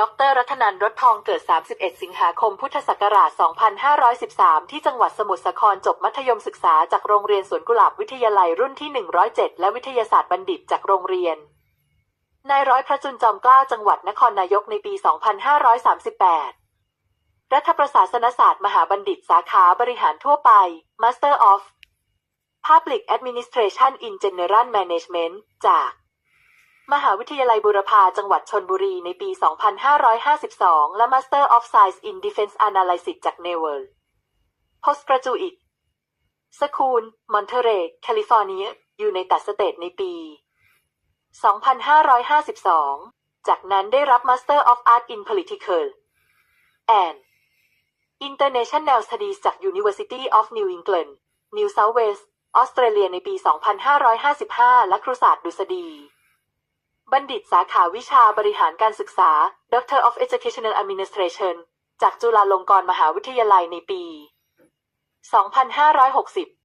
ดรรัตนันท์รถทองเกิด 31 สิงหาคม พุทธศักราช 2513 ที่จังหวัดสมุทรสาครจบมัธยมศึกษาจากโรงเรียนสวนกุหลาบวิทยาลัยรุ่นที่ 107 และวิทยาศาสตร์บัณฑิตจากโรงเรียน นายร้อยพระจุลจอมเกล้าจังหวัดนครนายกในปี 2538 รัฐประศาสนศาสตร์มหาบัณฑิตสาขาบริหารทั่วไป Master of Public Administration in General Management จาก มหาวิทยาลัยบูรพาจังหวัดชนบุรีในปี 2552 และ Master of Science in Defense Analysis จาก n e w e l Postgraduate School Monterey California อยู่ในตัดสเตทในปี 2552 จากนั้นได้รับ Master of Art in Political and International Studies จาก University of New England New South Wales ออสเตรเลียในปี 2555 และครุศาสตร์ดุษฎี บัณฑิตสาขาวิชาบริหารการศึกษา Doctor of Educational Administration จากจุฬาลงกรณ์มหาวิทยาลัยในปี 2560